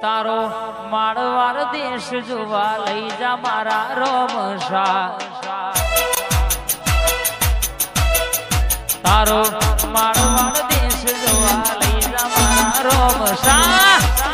તારો માળવાર દેશ જોવા લઈ જા મારા રોમ તારો માળવાર દેશ જોવા લઈ જા મારા રોમશા તારી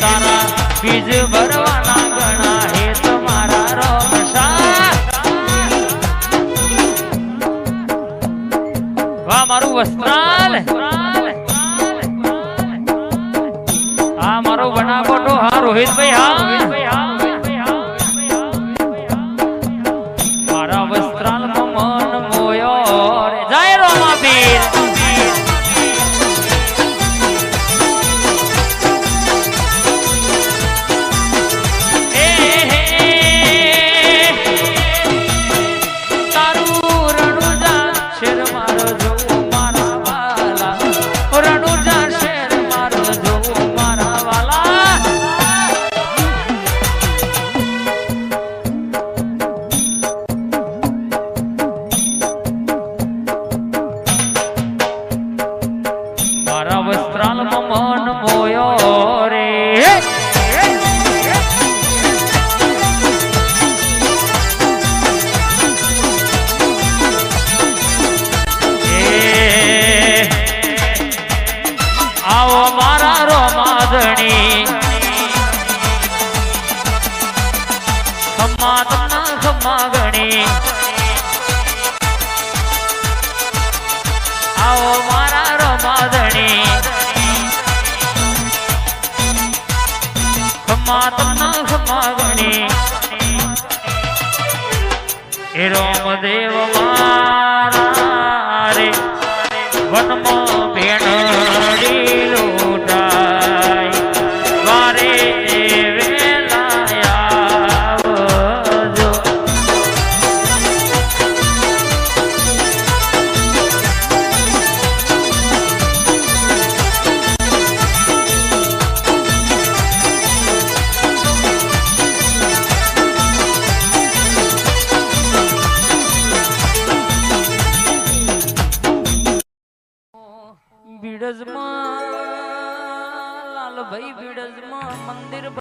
તારા બીજ ભરવાના ગણા હે તમારા વાહ મારું વસ્ત્રાલ. હા મારો બનાવટો હા રોહિતભાઈ. આવો મારા એ રોમદેવ મારા રે વનમાં ભેણડી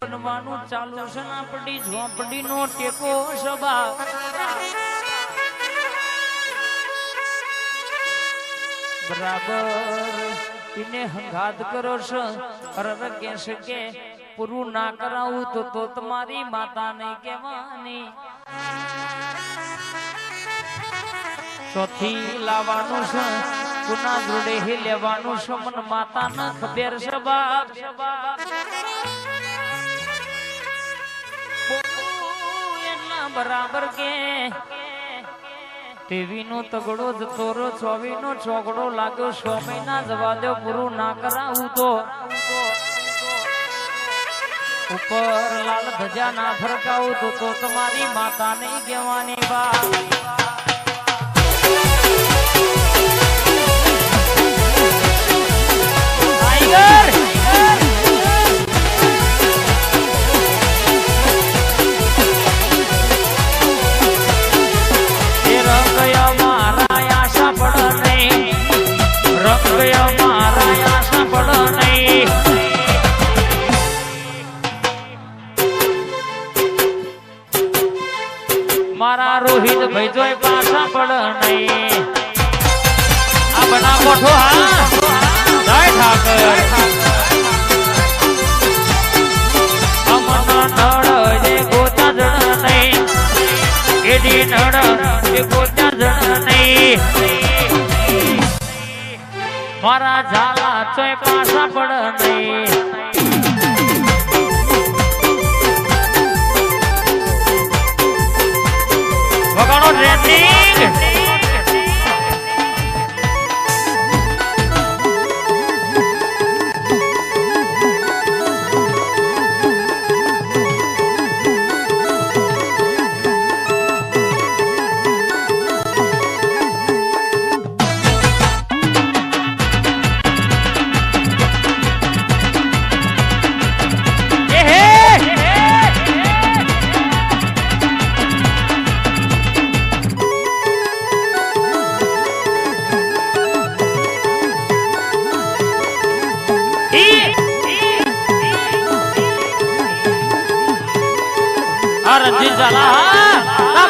બનવાનું ચાલુ છે ને આપણી ઝોપડીનો ટેકો સભા બરાબર. એને હંગાત કરો છો. અરર કે છે કે પૂરું ના કરાવું તો તો તમારી માતા ને કહેવાની. ચોથી લાવવાનું છે. પુના જોડે લેવાનું છે. મન માતા ના ખબર છે બાપ. બરાબર કે? તેવી નો તગડો જતો રો ચોવી નો છોકડો લાગ્યો સો મહિના જવા દો પૂરું ના કરાવું તો. ઉપર લાલ ધજા ના ફરકાવું તો તમારી માતા નહીં કહેવાની બા નળ જે ગોતા જણ નહીં મારા ઝાલા ચોય પાછા રણજીત ઝાલા હા? ના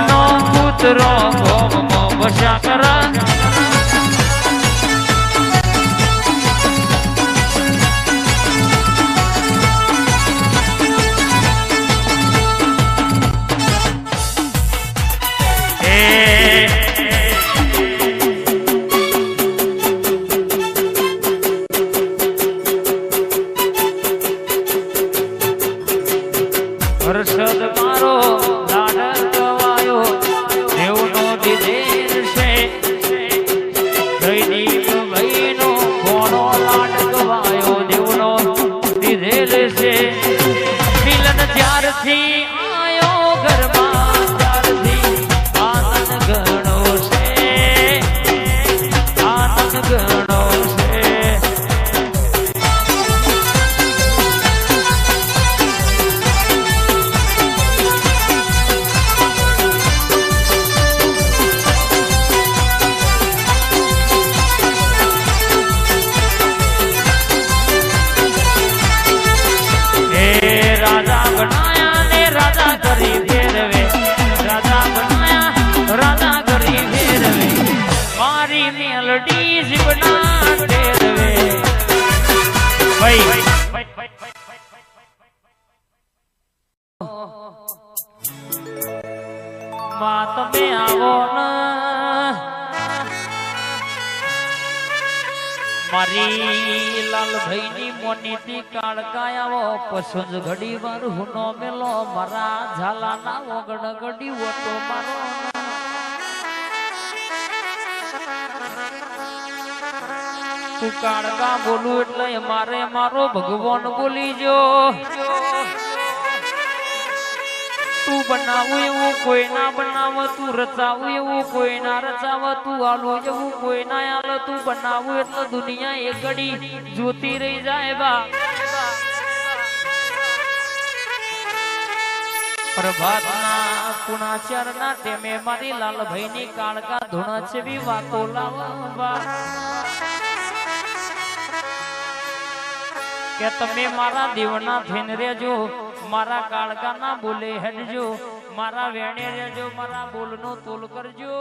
ગોમનો કૂતરો ગોમમાં વશા કર Sim. મારી લાલભાઈ ની મોનીતી કાળકાયાવો પસંદ ઘડી વાર હુનો મેલો, મારા ઝાલા ના મારો. તું કાળકા બોલું એટલે મારે મારો ભગવાન બોલી જો. તું બનાવું એવું કોઈ ના બનાવ, તું રચાવું એવું કોઈ ના રચાવ, તું આલો એવું કોઈ ના આલો, તું બનાવું એટલે દુનિયા એક ઘડી જોતી રહી જાય બા. પ્રભાતના પુણાચારના ટેમે મારી લાલભાઈ ની કાળકા ધૂણા જેવી વાતો લાવવા કે તમે મારા દેવના થઈને રહેજો મારા કાળકા ના બોલે હેડજો. મારા વેણે રહેજો મારા બોલનો તોલ કરજો.